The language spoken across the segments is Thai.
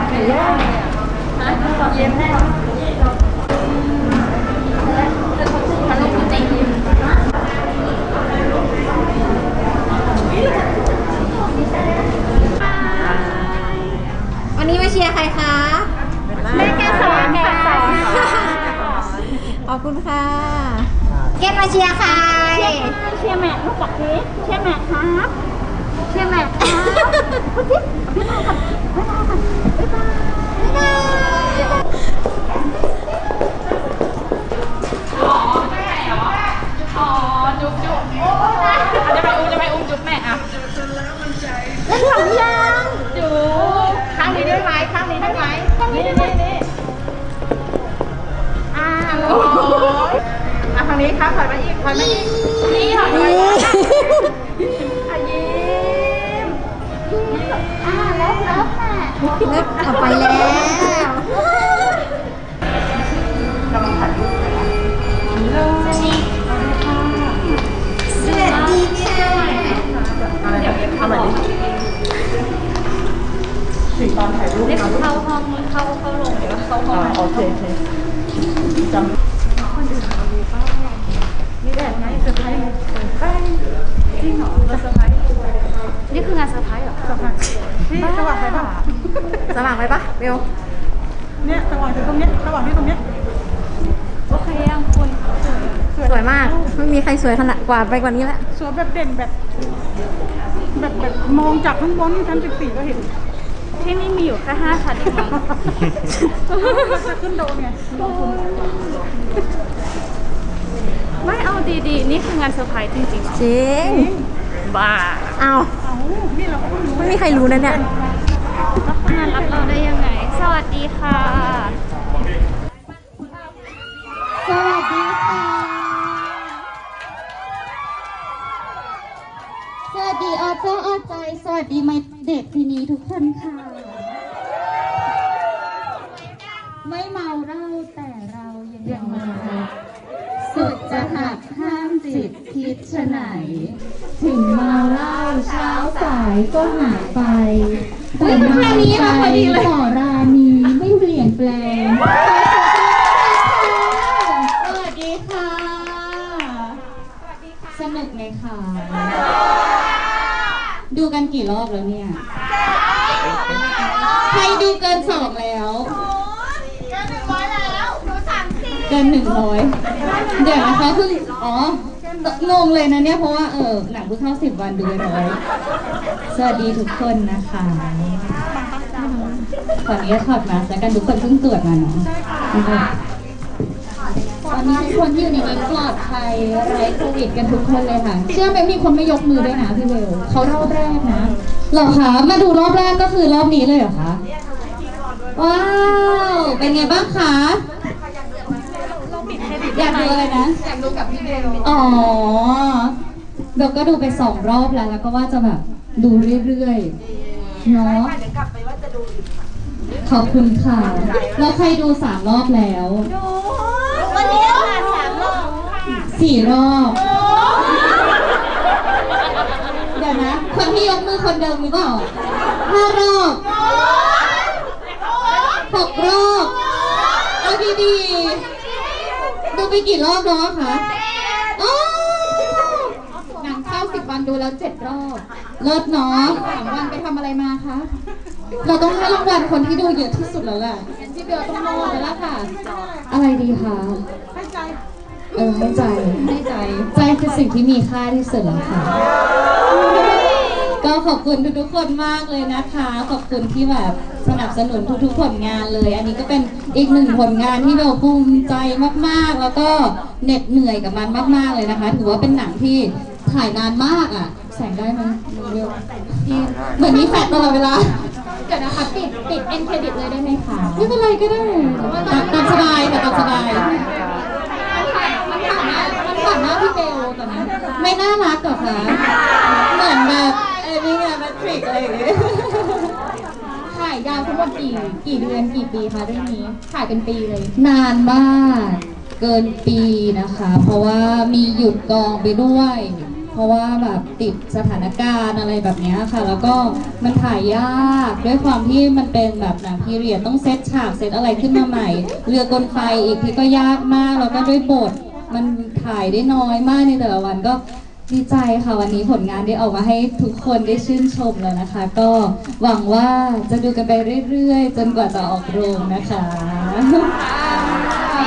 ค้กไอ้นั่นน่ะวันนี้มาเชียร์ใครคะแม่แกสอนแกสอนขอบคุณค่ะ เกตมาเชียร์ใครเชียร์แม่ลูกบอกสิเชียร์แม่ครับ เชียร์แม่ครับ อย สว่างไปปะเบลเนี่ยสว่างที่ตรงเนี้ยสว่างที่ตรงเนี้ยโอเคยังคุณสวยมากไม่มีใครสวยขนาดกว่าไปกว่านี้แล้วสวยแบบเด่นแบบ แบบแบบมองจากข้างบนชั้นสิบสี่ก็เห็น ที่นี่มีอยู่แค่ห้าชั้นเองมั้งจะขึ้นโดนไงไม่เอาดีๆ นี่คืองานเซอร์ไพรส์จริงๆเหรอจริงบ้าเอาเอ้านี่เราก็เพิ่งรู้ไม่มีใครรู้นะเนี่ย แล้วเขางานรับเราได้ยังไง สวัสดีค่ะ สวัสดีค่ะ สวัสดีอเจ้าอใจ สวัสดีไม่เด็กทีนี้ทุกคนค่ะ ไม่เมาเหล้าแต่เรายังเมาสุดจะหักห้ามจิตคิดชะไหน ถึงเมาเหล้าเช้าสายก็หายไป แต่เมาใจต่อรานีไม่เปลี่ยนแปลงสวัสดีค่ะ สนุกไหมคะดูกันกี่รอบแล้วเนี่ย ใครดูเกินสองแล้ว เกินหนึ่งร้อยเดี๋ยวนะคะเพิ่งอ๋อ งงเลยนะเนี่ยเพราะว่าเออหนังเพิ่งเข้าสิบวันดูไปร้อยสวัสดีทุกคนนะคะขออนุญาตถอดมาแล้วกันทุกคนเพิ่งตรวจมาเนาะตอนนี้ทุกคนที่อยู่ในนี้ปลอดภัยไร้โควิดกันทุกคนเลยค่ะ เชื่อไหมมีคนไม่ยกมือด้วยนะพี่เวลเขารอบแรกนะหรอคะมาดูรอบแรกก็คือรอบนี้เลยเหรอคะว้าวเป็นไงบ้างคะ อยากดูอะไรนะ อยากดูกับพี่เบลอ๋อเบลก็ดูไปสองรอบแล้ว แล้วก็ว่าจะแบบดูเรื่อยๆเนาะขอบคุณค่ะ แล้วใครดูสามรอบแล้ววันนี้ค่ะสามรอบสี่รอบ เดี๋ยวนะ คนที่ยกมือคนเดิมหรือเปล่าห้ารอบหกรอบเอาดีๆดู ไปกี่รอบแล้วอะคะอ๋อหนังเข้าสิบวันดูแล้วเจ็ดรอบเลิศเนาะสามวันไปทำอะไรมาคะ เราต้องให้รางวัลคนที่ดูเยอะที่สุดแล้วแหละงั้นพี่เบลต้องมอบแล้วล่ะค่ะ อะไรดีคะให้ใจเออให้ใจให้ใจ ใจคือสิ่งที่มีค่าที่สุดแล้วค่ะ ก็ขอบคุณทุกๆคนมากเลยนะคะ ขอบคุณที่แบบ สนับสนุนทุกๆผลงานเลย อันนี้ก็เป็นอีกหนึ่งผลงานที่เบลภูมิใจมากๆ แล้วก็เหน็ดเหนื่อยกับมันมาก ๆเลยนะคะ ถือว่าเป็นหนังที่ถ่ายนานมากอะ แสงได้ไหมเบลเหมือนมีแฟลชตลอดเวลาเดี๋ยวนะคะปิดปิดเอ็นเครดิตเลยได้ไหมคะไม่เป็นไรก็ได้ตามตามสบายค่ะตามสบายมันผ่านมันผ่านหน้ามันผ่านหน้าพี่เบลตอนนี้ไม่น่ารักเหรอคะเหมือนแบบเอ้นี่ไงแมทริกอะไรอย่างเงี้ยถ่ายยาวทั้งหมดกี่กี่เดือนกี่ปีคะเรื่องนี้ถ่ายเป็นปีเลย นานมากเกินปีนะคะ เพราะว่ามีหยุดกองไปด้วย เพราะว่าแบบติดสถานการณ์อะไรแบบเนี้ยค่ะ แล้วก็มันถ่ายยากด้วยความที่มันเป็นแบบหนังพีเรียดต้องเซตฉากเซตอะไรขึ้นมาใหม่ เรือกลไฟอีกที่ก็ยากมากแล้วก็ด้วยบทมันถ่ายได้น้อยมากในแต่ละวันก็ ดีใจค่ะวันนี้ผลงานได้ออกมาให้ทุกคนได้ชื่นชมแล้วนะคะ ก็หวังว่าจะดูกันไปเรื่อยๆ จนกว่าจะออกโรงนะคะ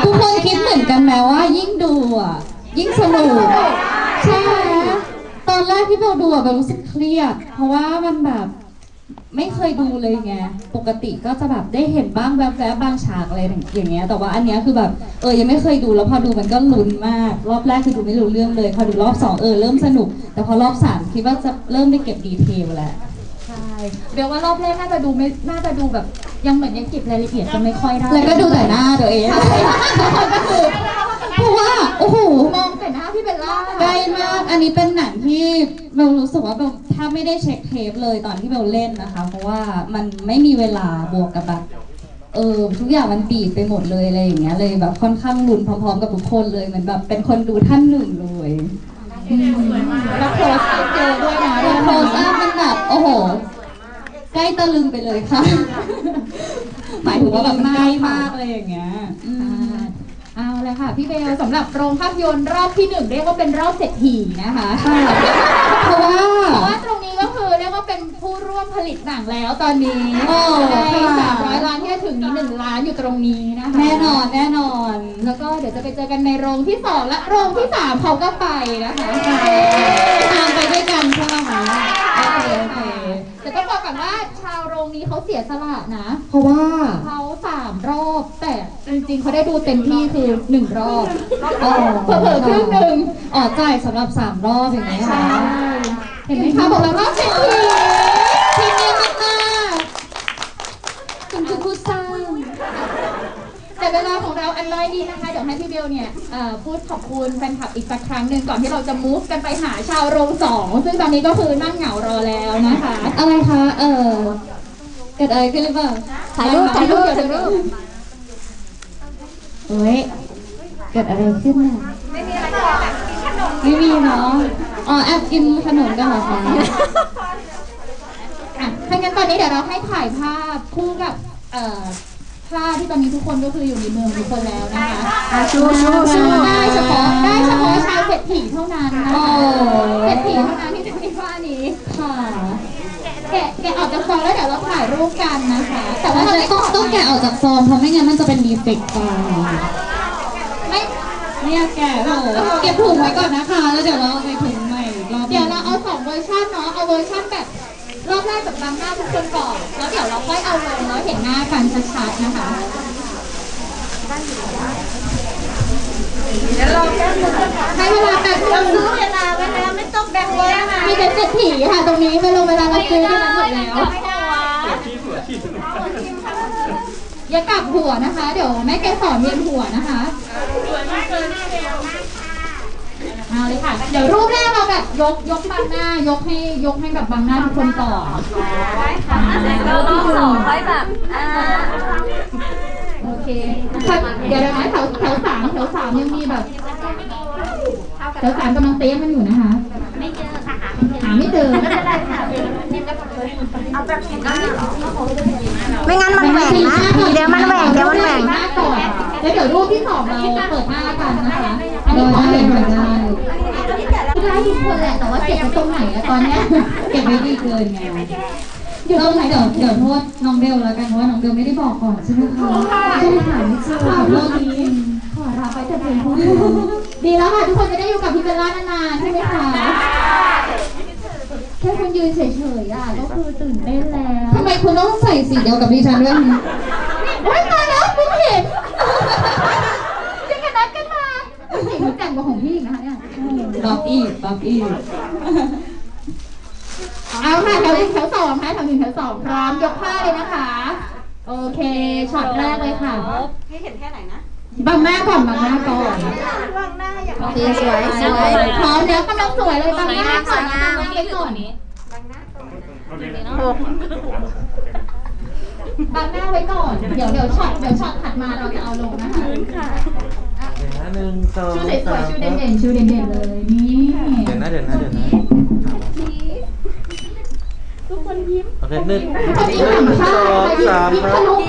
ทุกคนคิดเหมือนกันไหมว่ายิ่งดูอะยิ่งสนุกใช่ไหมตอนแรกที่เราดูอะแบบรู้สึกเครียด เพราะว่ามันแบบ ไม่เคยดูเลยไง ปกติก็จะแบบได้เห็นบ้างแวบๆบางฉากอะไรอย่างเงี้ย แต่ว่าอันเนี้ยคือแบบเออยังไม่เคยดูแล้วพอดูมันก็ลุ้นมาก รอบแรกคือดูไม่รู้เรื่องเลย พอดูรอบสองเออเริ่มสนุก แต่พอรอบสามคิดว่าจะเริ่มได้เก็บดีเทลแล้วใช่เดี๋ยวว่ารอบแรกน่าจะดูไม่น่าจะดูแบบยังเหมือนยังเก็บรายละเอียดกันไม่ค่อยได้แล้วก็ดูแต่หน้าตัวเอง เพราะว่าโอ้โหมองแต่หน้าพี่เบลล่าใกล้มากอันนี้เป็นหนังที่เบลรู้สึกว่าเบลถ้าไม่ได้เช็คเทปเลยตอนที่เบลเล่นนะคะ เพราะว่ามันไม่มีเวลาบวกกับแบบเออทุกอย่างมันบีบไปหมดเลยอะไรอย่างเงี้ยเลยแบบค่อนข้างลุ้นพร้อมๆ กับทุกคนเลยเหมือนแบบเป็นคนดูท่านหนึ่งเลยอืมแล้วโพสต์เจอด้วยนะแล้วโพสต์อัพมันแบบโอ้โหใกล้ตะลึงไปเลยค่ะ หมายถึงว่าแบบใกล้มากเลยอย่างเงี้ย อืมเอาเลยค่ะพี่เบลสำหรับโรงภาพยนตร์รอบที่หนึ่งเรียกว่าเป็นรอบเศรษฐีนะคะเพราะว่าเพราะว่าตรงนี้ก็คือเรียกว่าเป็นผู้ร่วมผลิตหนังแล้วตอนนี้โอ้ในค่ะ สามร้อยล้านที่จะถึงนี้หนึ่งล้านอยู่ตรงนี้นะคะแน่นอนแน่นอน แล้วก็เดี๋ยวจะไปเจอกันในโรงที่สองและโรงที่สามเขาก็ไปนะคะ นี้เขาเสียสละนะ เพราะว่าเขาสามรอบ แต่จริงๆเขาได้ดูเต็มที่คือหนึ่งรอบอ๋อเผลอๆครึ่งหนึ่งอ๋อจ่ายสำหรับสามรอบอย่างนี้ยใช่ค่ะเห็นไหมคะบอกแล้วว่าเศรษฐีพรีเมียมมากๆคุณคือผู้สร้างแต่เวลาของเราอันน้อยดีนะคะ เดี๋ยวให้พี่เบลเนี่ยเอ่อพูดขอบคุณแฟนคลับอีกสักครั้งหนึ่งก่อนที่เราจะ move กันไปหาชาวโรงสองซึ่งตอนนี้ก็คือนั่งเหงารอแล้วนะคะ อะไรคะ เออ เกิดอะไรขึ้นหรือเปล่าถ่ายรูปถ่ายรูปถ่ายรูปเฮ้ยเกิดอะไรขึ้นน่ะไม่มีอะไรไม่มีเนาะอ๋อแอบกินขนมกันเหรอคะอะถ้างั้นตอนนี้เดี๋ยวเราให้ถ่ายภาพคู่กับเอ่อภาพที่ตอนนี้ทุกคนก็คืออยู่ในเมืองทุกคนแล้วนะคะชูชูชูได้เฉพาะได้เฉพาะชาวเศรษฐีเท่านั้นนะ โอ้ คะเศรษฐีเท่านั้นที่จะมีผ้านี้ ค่ะ แกะแกะออก จากซองแล้วเดี๋ยวเราถ่ายรูปกันนะคะ แต่แต่ว่าว่าเราเราไม่ต้องต้องแกะออกจากซองเพราะไม่งั้นมันจะเป็นดีเฟกต์ไปไม่ไม่อยากแกะโอ้โหเก็บถุงไว้ก่อนนะคะ แล้วเดี๋ยวเราเอาไปถุงใหม่อีกรอบเดี๋ยวเราเอาสองเวอร์ชันเนาะเอาเวอร์ชันแบบรอบแรกแบบบังหน้าทุกคนก่อนแล้วเดี๋ยวเราค่อยเอาลงแล้วเห็นหน้ากันชัดๆนะคะ เดี๋ยวเราแก้มือให้เวลาแป๊บนึงซื้อเวลาไว้แล้วไม่ต้อง แบ่งเวลาไม่เป็นเศรษฐีค่ะตรงนี้เวลาเวลาเราซื้อกันหมดแล้วอย่ากลับหัวนะคะ เดี๋ยวแม่แกสอนเวียนหัวนะคะเอาเลยค่ะ เดี๋ยวรูปแรกเราแบบยกยกบังหน้ายกให้ยกให้แบบบังหน้าทุกคนก่อนเราต้องสองไว้แบบอ่าโอเคค่ะเดี๋ยวนะแถวแถวสามแถวสามยังมีแบบแถวสามกำลังเต้กันอยู่นะคะ ไม่เจอค่ะหาไม่เจอไม่เป็นไรค่ะเอาแบบเห็นหน้าเหรอไม่งั้นมันแหว่งนะ เดี๋ยวมันแหว่งเดี๋ยวมันแหว่งหน้าก่อนแล้วเดี๋ยวรูปที่สองเราเปิดหน้ากันนะคะอันนี้ขอเห็นหน่อยได้ได้ทุกคนแหละแต่ว่าเก็บไว้ตรงไหนอะตอนเนี้ยเก็บไว้ดีเกินไงอยู่ตรงไหนเดี๋ยวเดี๋ยวโทษน้องเบลแล้วกันเพราะว่าน้องเบลไม่ได้บอกก่อนใช่ไหมคะไม่ได้ถามไม่เจอขอโทษจริงขอรับไว้แต่เพียงผู้เดียว ดีแล้วค่ะ ทุกคนจะได้อยู่กับพี่เบลล่านานๆใช่ไหมคะแค่คุณยืนเฉยๆอะก็คือตื่นเต้นแล้วทำไมคุณต้องใส่สีเดียวกับดิฉันด้วยคะโอ๊ยตายแล้วเพิ่งเห็นยังกันนัดกันมาสีมันแต่งกว่าของพี่อีกนะคะเนี่ยบัฟอีกบัฟอีกเอาค่ะแถวหนึ่งแถวสองค่ะแถวหนึ่งแถวสองพร้อมยกผ้าเลยนะคะ โอเคช็อตแรกเลยค่ะให้เห็นแค่ไหนนะ บังหน้าก่อนบังหน้าก่อนโอเคสวยสวยขอเนื้อกำลังสวยเลยบังหน้าก่อนงามไปก่อนนี้บังหก่อนบังหน้าไว้ก่อน เดี๋ยวเดี๋ยวช็อตเดี๋ยวช็อตถัดมาเราจะเอาลงนะคะพื้นค่ะหนึ่งสองชูสวยชูเด่นๆชูเด่นๆเลยนี่เดี๋ยวนะเดี๋นะเดี๋นะทุกคนยิ้มโอเคหนึ่งหนึ่งสองสามครับ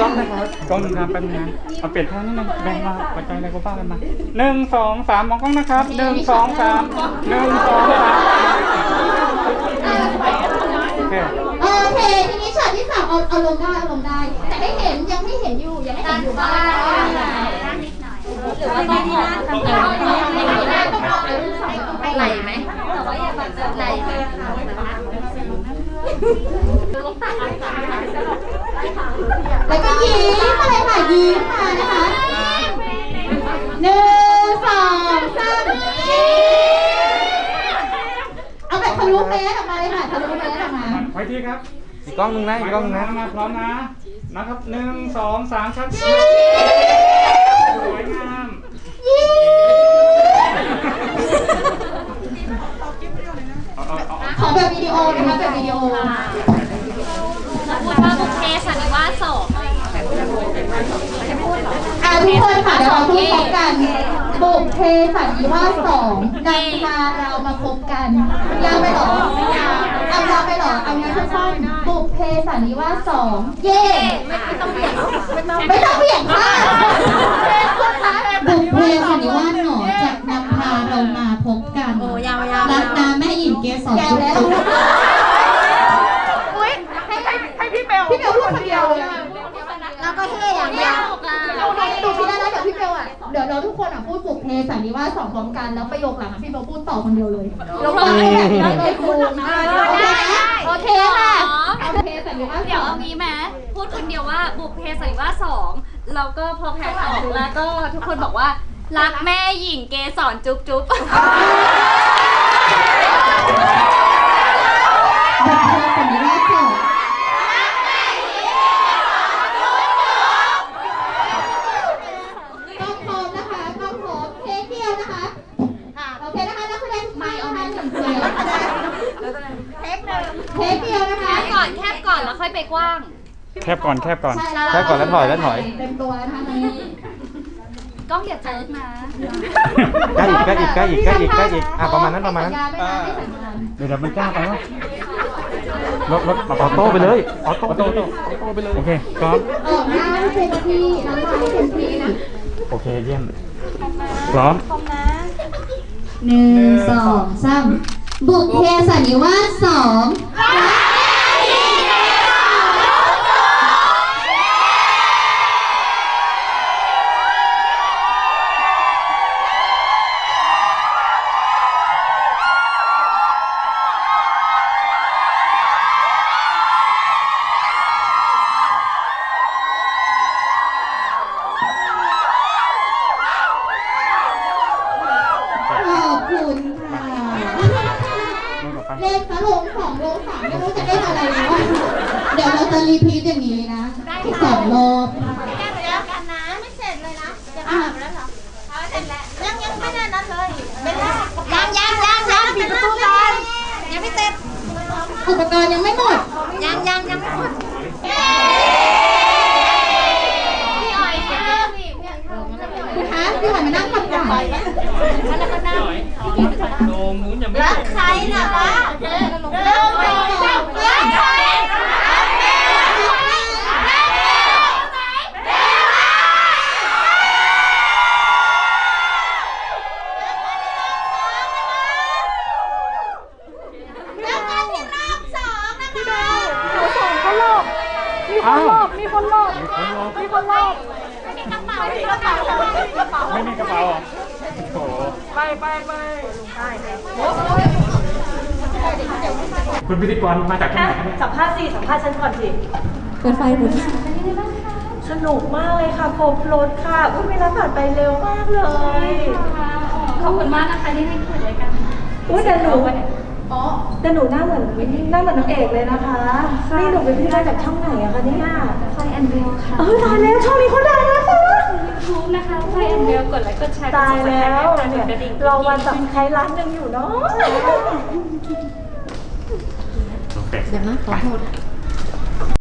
กล้องนะครับกล้องหนึ่งครับแป๊บนึงนะเอาเปลี่ยนท่านิดนึงแบ่งมาปัจจัยอะไรก็ว่ากันมาหนึ่งสองสามมองกล้องนะครับหนึ่งสองสามหนึ่งสองสามโอเคโอเคทีนี้ช็อตที่สามเอาเอาลงได้เอาลงได้ แต่ให้เห็นยังไม่เห็นอยู่ยังไม่เห็นอยู่บ้างหรือว่าต้องออกทางไหนต้องออกต้องไปไหลไหมแต่ว่าอย่าแบบไหลเลย แล้วก็ยิ้มมาเลยค่ะยิ้มมานะคะหนึ่งสองสามยิ้มเอาแบบทะลุเมตรออกมาเลยค่ะทะลุเมตรออกมาไว้ที่ครับอีกกล้องหนึ่งนะอีกกล้องหนึ่งนะมาพร้อมนะนะครับหนึ่งสองสามครับสวยงามยิ้มเอาเอาเอาขอแบบวิดีโอนะคะแบบวิดีโอพูดว่าบุคเพ สันนิวาสสองอ่าทุกคนค่ะเดี๋ยวเราพูดพร้อมกันบุกเพสันนิวาสสองนำพาเรามาพบกันยาวไปเหรอเอายาวไปเหรอเอางี้สั้นๆบุกเพสันนิวาสสองเย่ไม่ต้องเปลี่ยนไม่ต้องเปลี่ยนค่ะคุณคะบุคเพสันนิวาสหนอจะนำพาเรามาพบกันโอ้ยาวยาวรักนาแม่หญิงเกสรยาวจุ๊บ คนอะพูดบุกเพสันนิวาสสองพร้อมกันแล้วประโยคหลังอะพี่เบลพูดต่อคนเดียวเลยเราฟังให้แบบนี้เลยคุณโอเคค่ะโอเคสันนิวาสสเดี๋ยวองเอางี้ไหมพูดคนเดียวว่าบุพเพสันนิวาสสองแล้วก็พอแพนออกแล้วก็ทุกคนบอกว่ารักแม่หญิงเกสรจุ๊บจุ๊บบุกเพสันนิวาสสองต้องพร้อมนะคะต้องพร้อมเทคเดียวนะคะโอเคนะคะนักแสดงทุกท่านเอามาหนึ่งเดียวเทคหนึ่งเทคเดียวนะคะ ก่อนแคบก่อนแล้วค่อย ไปกว้าง แคบก่อนแคบก่อน ใช่แล้ว แค่ก่อนแล้วถอยแล้วถอย เต็มตัวนะคะนี้กล้องอย่าเจิกนะใกล้อีกใกล้อีกใกล้อีกใกล้อีกใกล้อีกอะประมาณนั้นประมาณนั้น สัญญาไหมคะให้สัญญาณเดี๋ยวเดี๋ยวมันจ้าไปวะรถรถออโต้ไปเลยออโต้ออโต้ออโต้ไปเลย โอเคพร้อม ออกหน้าให้เต็มที่น้ำลายให้เต็มที่นะโอเคเยี่ยม พร้อม หนึ่งสองสามบุกเพสันนิวาสสองข ยังยังไม่ได้นั้นเลยเป็นแรกยังยังยังยังปิดประตูก่อนยังไม่เสร็จ อุปกรณ์ยังไม่หมด ยังยังยังไม่หมดพี่ออยเพิ่มอีกคุณคะพี่หอยมานั่งก่อนค่ะแล้วก็นั่งรักใครน่ะวะเริ่มเริ่มรักใคร แล้วก็ที่รอบสองนะคะ อ้าวมีคนหลบมีคนหลบ ไม่มีกระเป๋าไม่มีกระเป๋าไม่มีกระเป๋า ไม่มีกระเป๋าเหรอโอ้โห คุณพิธีกรมาจากที่ไหนครับเนี่ยสัมภาษณ์สิสัมภาษณ์ฉันก่อนสิเปิดไฟเปิดไฟสนุกมากเลยค่ะครบรถค่ะอุ้ยเวลาผ่านไปเร็วมากเลยขอบคุณมากนะคะที่ให้เกียรติรายการอุ้ยแต่หนูแต่หนูหน้าเหมือนหน้าเหมือนนางเอกเลยนะคะ นี่หนูเป็นพี่ได้จากช่องไหนอะคะเนี่ยไฟแอนเบลค่ะเออตายแล้วช่องนี้เขาดังนะคะยูทูบนะคะไฟแอนเบลกดไลค์กดแชร์ตายแล้วกดเนี่ยกระดิ่งเราวันสับใครร้านหนึ่งอยู่เนาะโอเค เดี๋ยวนะขอโทษ